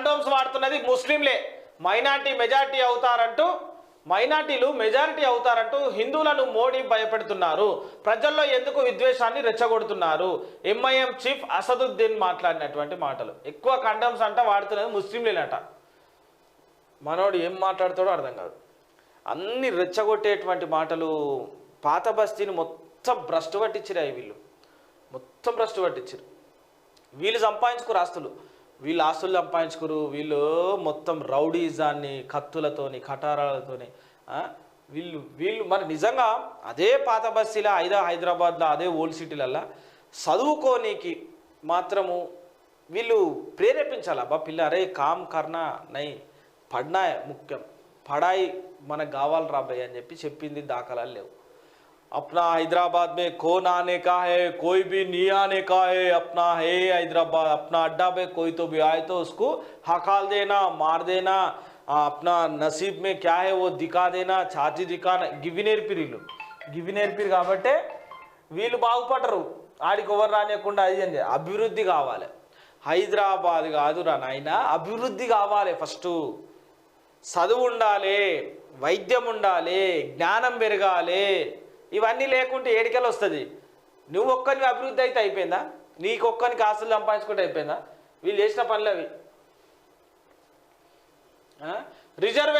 Condoms వాడుతున్నది ముస్లింలే. Minority majority అవుతారంటూ మైనార్టీలు మెజారిటీ అవుతారంటూ హిందువులను మోడీ భయపెడుతున్నారు. ప్రజల్లో ఎందుకు విద్వేషాన్ని రెచ్చగొడుతున్నారు? ఎంఐఎం చీఫ్ అసదుద్దీన్ మాట్లాడినటువంటి మాటలు. ఎక్కువ కండమ్స్ అంట వాడుతున్నది ముస్లింలేనట. మనోడు ఏం మాట్లాడతాడో అర్థం కాదు. అన్ని రెచ్చగొట్టేటువంటి మాటలు పాత బస్తీని మొత్తం భ్రష్టు పట్టించిరాయి వీళ్ళు. మొత్తం భ్రష్టు పట్టించారు వీళ్ళు సంపాదించుకు రాస్తులు వీళ్ళు ఆస్తులు సంపాదించుకురు వీళ్ళు మొత్తం రౌడీజాన్ని కత్తులతోని కటారాలతోని వీళ్ళు వీళ్ళు మరి నిజంగా అదే పాత బస్తీలో ఐదా హైదరాబాద్లో అదే ఓల్డ్ సిటీలల్లో చదువుకోనీకి మాత్రము వీళ్ళు ప్రేరేపించాలి. అబ్బా పిల్ల అరే కామ్ కర్నా నై పడ్నా ముఖ్యం. పడాయి మనకు కావాలి రాబాయ్ అని చెప్పి చెప్పింది దాఖలాలు లేవు. अपना हैदराबाद में कौन आने का है कोई भी नहीं आने का है अपना है हैदराबाद अपना अड्डा पे कोई तो भी आए तो उसको हकाल देना मार देना आ, अपना नसीब में क्या है वो दिखा देना ఛార్జీ దికాన గివి నేర్పిరిల్లు గివి నేర్పిరు కాబట్టే వీళ్ళు బాగుపడరు ఆడికి ఎవరు రానియకుండా అది అని అభివృద్ధి కావాలి హైదరాబాద్ కాదురా నాయన అభివృద్ధి కావాలి ఫస్ట్ చదువు ఉండాలి వైద్యం ఉండాలి జ్ఞానం పెరగాలి ఇవన్నీ లేకుంటే ఏడికెళ్ళి వస్తుంది. నువ్వు ఒక్కరిని అభివృద్ధి అయితే అయిపోయిందా? నీకొక్కరికి ఆస్తులు సంపాదించుకుంటే అయిపోయిందా? వీళ్ళు చేసిన పనులు అవి రిజర్వేషన్